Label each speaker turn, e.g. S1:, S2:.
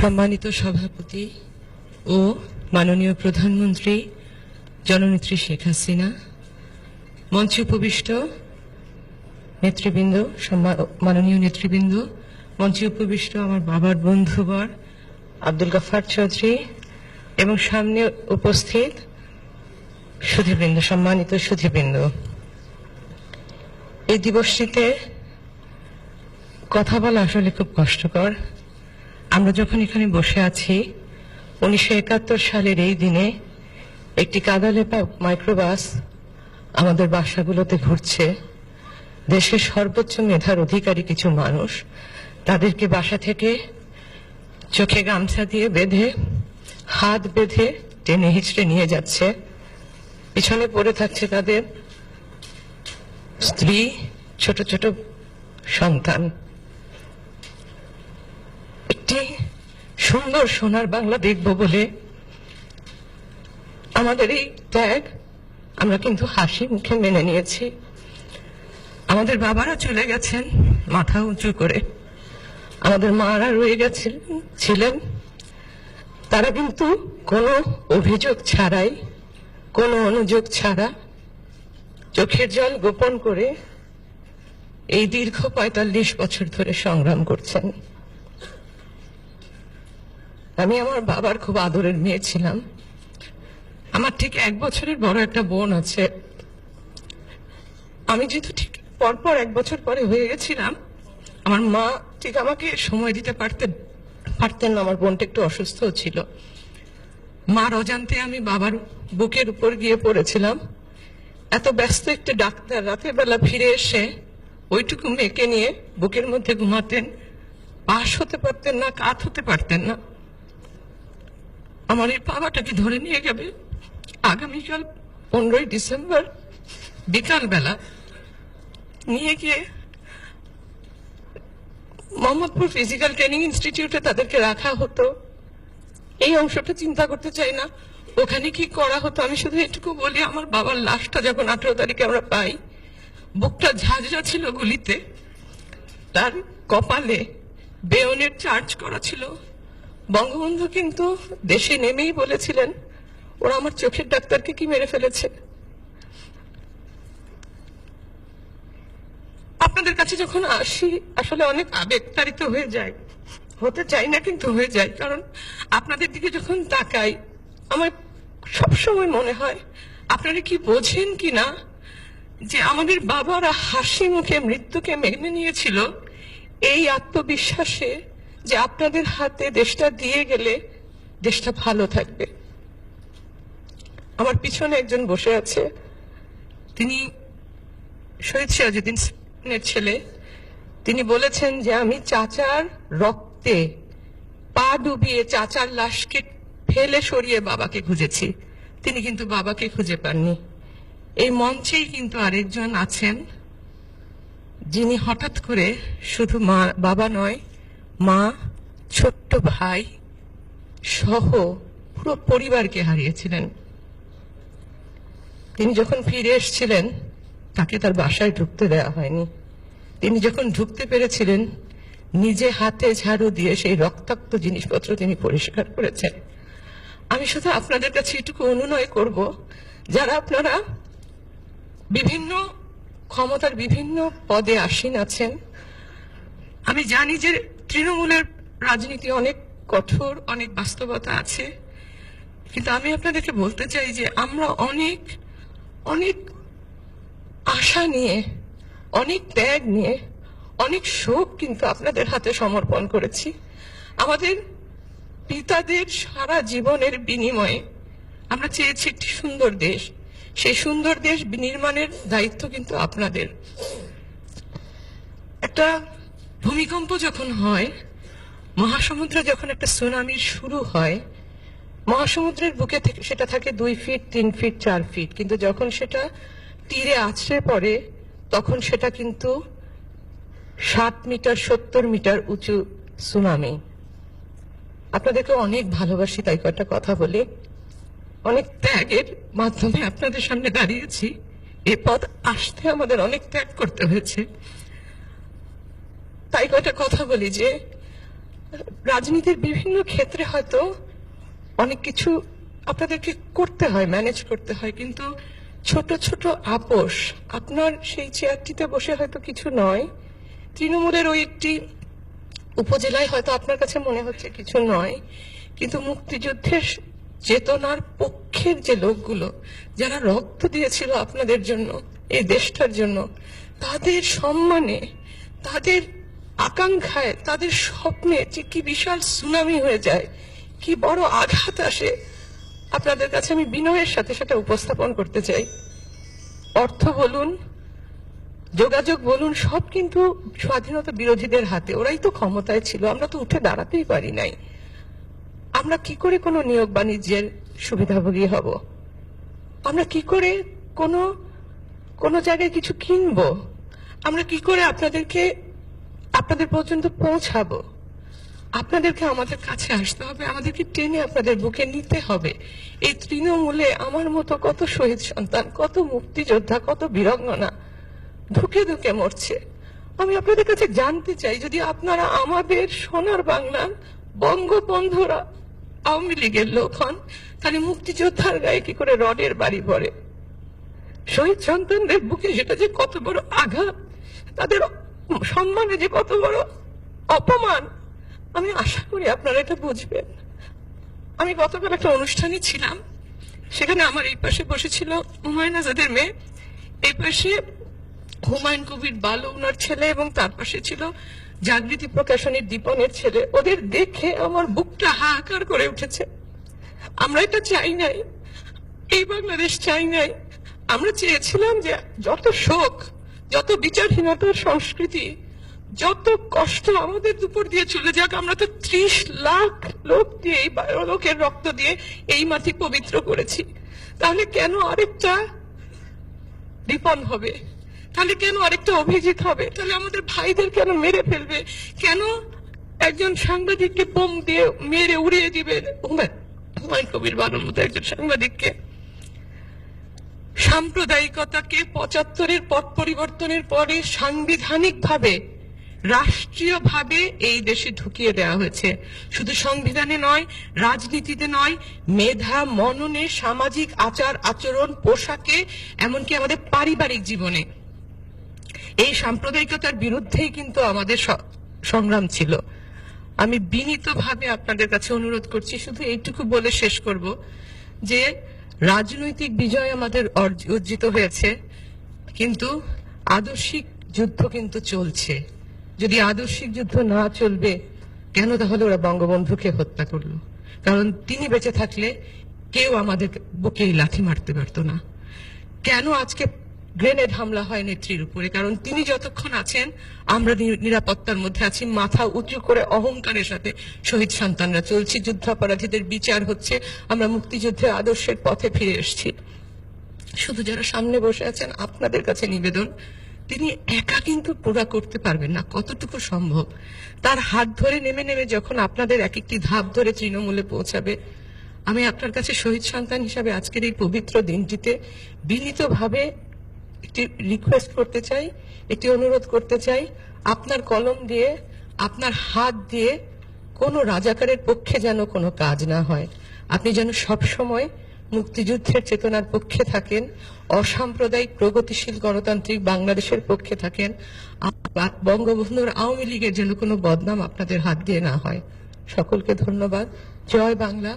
S1: সম্মানিত সভাপতি ও মাননীয় প্রধানমন্ত্রী জননেত্রী শেখ হাসিনা, মঞ্চে উপবিষ্ট নেতৃবৃন্দ মাননীয় নেতৃবৃন্দ, মঞ্চে উপবিষ্ট আমার বাবার বন্ধুবর আব্দুল গফার চৌধুরী এবং সামনে উপস্থিত সুধীবৃন্দ সম্মানিত সুধীবৃন্দ এই দিবসটিতে কথা বলা আসলে খুব কষ্টকর। আমরা যখন এখানে বসে আছি, উনিশশো একাত্তর সালের এই দিনে একটি কাদালেপা মাইক্রোবাস আমাদের বাসাগুলোতে ঘুরছে। দেশের সর্বোচ্চ মেধার অধিকারী কিছু মানুষ তাদেরকে বাসা থেকে চোখে গামছা দিয়ে বেঁধে, হাত বেঁধে টেনে হিচড়ে নিয়ে যাচ্ছে। পিছনে পড়ে থাকছে তাদের স্ত্রী, ছোট ছোট সন্তান। একটি সুন্দর সোনার বাংলা দেখব বলে আমাদের এই ত্যাগ আমরা কিন্তু হাসি মুখে মেনে নিয়েছি। আমাদের বাবারা চলে গেছেন, মাথা উঁচু করে। আমাদের মারা রয়ে গেছেন, ছিলেন। তারা কিন্তু কোনো অভিযোগ ছাড়াই, কোনো অনুযোগ ছাড়া চোখের জল গোপন করে এই দীর্ঘ পঁয়তাল্লিশ বছর ধরে সংগ্রাম করছেন। আমি আমার বাবার খুব আদরের মেয়ে ছিলাম। আমার ঠিক এক বছরের বড় একটা বোন আছে। আমি যেহেতু ঠিক পরপর এক বছর পরে হয়ে গেছিলাম, আমার মা ঠিক আমাকে সময় দিতে পারতেন পারতেন না, আমার বোনটা একটু অসুস্থ ছিল। মার অজান্তে আমি বাবার বুকের উপর গিয়ে পড়েছিলাম। এত ব্যস্ত একটা ডাক্তার রাতের বেলা ফিরে এসে ওইটুকু মেয়েকে নিয়ে বুকের মধ্যে ঘুমাতেন। পাশ হতে পারতেন না, কাত হতে পারতেন না। আমার এই বাবাটাকে ধরে নিয়ে যাবে। আগামীকাল পনেরোই ডিসেম্বর বিকালবেলা নিয়ে গিয়ে মোহাম্মদপুর ফিজিক্যাল ট্রেনিং ইনস্টিটিউটে তাদেরকে রাখা হতো। এই অংশটা চিন্তা করতে চাই না। ওখানে কি করা হতো? আমি শুধু এটুকু বলি, আমার বাবার লাশটা যখন আঠেরো তারিখে আমরা পাই, বুকটা ঝাঁঝরা ছিল গুলিতে। তার কপালে বেয়নের চার্জ করা ছিল। বঙ্গবন্ধু কিন্তু দেশে নেমেই বলেছিলেন, ওরা আমার চোখের ডাক্তারকে কি মেরে ফেলেছে? আপনাদের কাছে যখন আসি, আসলে অনেক আবেগতাড়িত হয়ে যায়। হতে চাই না কিন্তু হয়ে যায়, কারণ আপনাদের দিকে যখন তাকাই, আমার সবসময় মনে হয়, আপনারা কি বোঝেন কি না যে আমাদের বাবারা হাসি মুখে মৃত্যুকে মেনে নিয়েছিল, এই আত্মবিশ্বাসে যে আপনাদের হাতে দেশটা দিয়ে গেলে দেশটা ভালো থাকবে। আমার পিছনে একজন বসে আছে। তিনি শহীদ সিরাজুদ্দিনের ছেলে। তিনি বলেছেন যে, আমি চাচার রক্তে পা ডুবিয়ে চাচার লাশকে ফেলে সরিয়ে বাবাকে খুঁজেছি। তিনি কিন্তু বাবাকে খুঁজে পাননি। এই মঞ্চেই কিন্তু আরেকজন আছেন, যিনি হঠাৎ করে শুধু মা, বাবা নয় মা, ছোট্ট ভাই সহ পুরো পরিবারকে হারিয়েছিলেন। তিনি যখন ফিরে এসেছিলেন, তাকে তার বাসায় ঢুকতে দেওয়া হয়নি। তিনি যখন ঢুকতে পেরেছিলেন, নিজে হাতে ঝাড়ু দিয়ে সেই রক্তাক্ত জিনিসপত্র তিনি পরিষ্কার করেছেন। আমি শুধু আপনাদের কাছে এটুকু অনুনয় করব, যারা আপনারা বিভিন্ন ক্ষমতার বিভিন্ন পদে আসীন আছেন, আমি জানি যে তৃণমূলের রাজনীতি অনেক কঠোর, অনেক বাস্তবতা আছে। কিন্তু আমি আপনাদেরকে বলতে চাই যে আমরা অনেক অনেক আশা নিয়ে, অনেক ত্যাগ নিয়ে, অনেক শোক কিন্তু আপনাদের হাতে সমর্পণ করেছি। আমাদের পিতাদের সারা জীবনের বিনিময়ে আমরা চেয়েছি একটি সুন্দর দেশ। সেই সুন্দর দেশ নির্মাণের দায়িত্ব কিন্তু আপনাদের। একটা ভূমিকম্প যখন হয়, মহাসমুদ্রে যখন একটা সুনামির শুরু হয়, মহাসমুদ্রের বুকে থেকে সেটা থাকে দুই ফিট তিন ফিট চার ফিট কিন্তু যখন সেটা তীরে আছড়ে পড়ে, তখন সেটা কিন্তু সাত মিটার, সত্তর মিটার উঁচু সুনামি। আপনাদেরকে অনেক ভালোবাসি, তাই কয়েকটা কথা বলে। অনেক ত্যাগের মাধ্যমে আপনাদের সামনে দাঁড়িয়েছি। এ পথ আসতে আমাদের অনেক ত্যাগ করতে হয়েছে। তাই কয়টা কথা বলি যে, রাজনীতির বিভিন্ন ক্ষেত্রে হয়তো অনেক কিছু আপনাদেরকে করতে হয় ম্যানেজ করতে হয়, কিন্তু ছোট ছোট আপোষ আপনার সেই চেয়ারটিতে বসে হয়তো কিছু নয়। তৃণমূলের ওই একটি উপজেলায় হয়তো আপনার কাছে মনে হচ্ছে কিছু নয়, কিন্তু মুক্তিযুদ্ধের চেতনার পক্ষের যে লোকগুলো, যারা রক্ত দিয়েছিল আপনাদের জন্য, এই দেশটার জন্য, তাদের সম্মানে, তাদের আকাঙ্ক্ষায় তাদের স্বপ্নে যে কি বিশাল সুনামি হয়ে যায়, কি বড় আঘাত আসে, আপনাদের কাছে আমি বিনয়ের সাথে সেটা উপস্থাপন করতে চাই। অর্থ বলুন, যোগাযোগ বলুন, সব কিন্তু স্বাধীনতা বিরোধীদের হাতে, ওরাই তো ক্ষমতায় ছিল, আমরা তো উঠে দাঁড়াতেই পারি নাই। আমরা কি করে কোনো নিয়োগ বাণিজ্যের সুবিধাভোগী হব? আমরা কি করে কোনো কোনো জায়গায় কিছু কিনবো? আমরা কি করে আপনাদেরকে আপনাদের পর্যন্ত পৌঁছাবো। আপনাদেরকে আমাদের কাছে আসতে হবে, আমাদেরকে টেনে আপনাদের বুকে নিতে হবে। এই তৃণমূলে আমার মতো কত শহীদ সন্তান, কত মুক্তিযোদ্ধা, কত বীরঙ্গনা ধুকে ধুকে মরছে। আমি আপনাদের কাছে জানতে চাই, যদি আপনারা আমাদের সোনার বাংলার বঙ্গবন্ধুরা আওয়ামী লীগের লোক হন, তাহলে মুক্তিযোদ্ধার গায়ে কি করে রডের বাড়ি পড়ে? শহীদ সন্তানদের বুকে সেটা যে কত বড় আঘাত, তাদের সম্মানে যে কত বড় অপমান। আমি আশা করি আপনারা এটা বুঝবেন। আমি গতকাল একটা অনুষ্ঠানে ছিলাম। সেখানে আমার এই পাশে বসেছিল হুমায়ুন আজাদের মেয়ে। এই পাশে হুমায়ুন কবির বালু ওনার ছেলে এবং তার পাশে ছিল জাগৃতি প্রকাশনীর দীপনের ছেলে। ওদের দেখে আমার বুকটা হাহাকার করে উঠেছে। আমরা এটা চাই নাই। এই বাংলাদেশ চাই নাই। আমরা চেয়েছিলাম যে যত শোক যত বিচারহীনতার সংস্কৃতি, যত কষ্ট আমাদের দুপুর দিয়ে চলে যাক, আমরা তো ত্রিশ লাখ লোক দিয়ে এই লোকের রক্ত দিয়ে এই মাটি পবিত্র করেছি। তাহলে কেন আরেকটা রিপন হবে? তাহলে কেন আরেকটা অভিজিৎ হবে? তাহলে আমাদের ভাইদের কেন মেরে ফেলবে? কেন একজন সাংবাদিককে বোম দিয়ে মেরে উড়িয়ে দিবে? হুমায়ুন কবির বানুর মতো একজন সাংবাদিককে। সাম্প্রদায়িকতাকে পঁচাত্তরের পথ পরিবর্তনের পরে সাংবিধানিকভাবে, রাষ্ট্রীয়ভাবে এই দেশে ঢুকিয়ে দেওয়া হয়েছে। শুধু সংবিধানে নয়, রাজনীতিতে নয়, মেধা, মননে, সামাজিক আচার, আচরণ, পোশাকে, এমনকি আমাদের পারিবারিক জীবনে। এই সাম্প্রদায়িকতার বিরুদ্ধেই কিন্তু আমাদের সংগ্রাম ছিল। আমি বিনীতভাবে আপনাদের কাছে অনুরোধ করছি, শুধু এইটুকু বলে শেষ করব যে রাজনৈতিক বিজয় আমাদের অর্জ- অর্জিত হয়েছে, কিন্তু আদর্শিক যুদ্ধ কিন্তু চলছে। যদি আদর্শিক যুদ্ধ না চলবে, কেন তাহলে ওরা বঙ্গবন্ধুকে হত্যা করল? কারণ তিনি বেঁচে থাকলে কেউ আমাদের বুকে লাথি মারতে পারতো না। কেন আজকে গ্রেনেড হামলা হয় নেত্রীর উপরে, কারণ তিনি যতক্ষণ আছেন, আমরা নিরাপত্তার মধ্যে আছি, মাথা উঁচু করে অহংকারের সাথে শহীদ সন্তানরা চলছি, যুদ্ধাপরাধীদের বিচার হচ্ছে, আমরা মুক্তিযুদ্ধের আদর্শের পথে ফিরে এসেছি। শুধু যারা সামনে বসে আছেন, আপনাদের কাছে নিবেদন, তিনি একা কিন্তু পুরা করতে পারবেন না, কতটুকু সম্ভব? তার হাত ধরে নেমে নেমে যখন আপনাদের এক একটি ধাপ ধরে তৃণমূলে পৌঁছাবে, আমি আপনার কাছে শহীদ সন্তান হিসাবে আজকের এই পবিত্র দিনটিতে বিনীতভাবে একটি রিকোয়েস্ট করতে চাই, একটি অনুরোধ করতে চাই, আপনার কলম দিয়ে, আপনার হাত দিয়ে কোনো রাজাকারের পক্ষে যেন কোনো কাজ না হয়। আপনি যেন সব সময় মুক্তিযুদ্ধের চেতনার পক্ষে থাকেন, অসাম্প্রদায়িক প্রগতিশীল গণতান্ত্রিক বাংলাদেশের পক্ষে থাকেন বঙ্গবন্ধুর আওয়ামী লীগের যেন কোনো বদনাম আপনাদের হাত দিয়ে না হয়। সকলকে ধন্যবাদ। জয় বাংলা।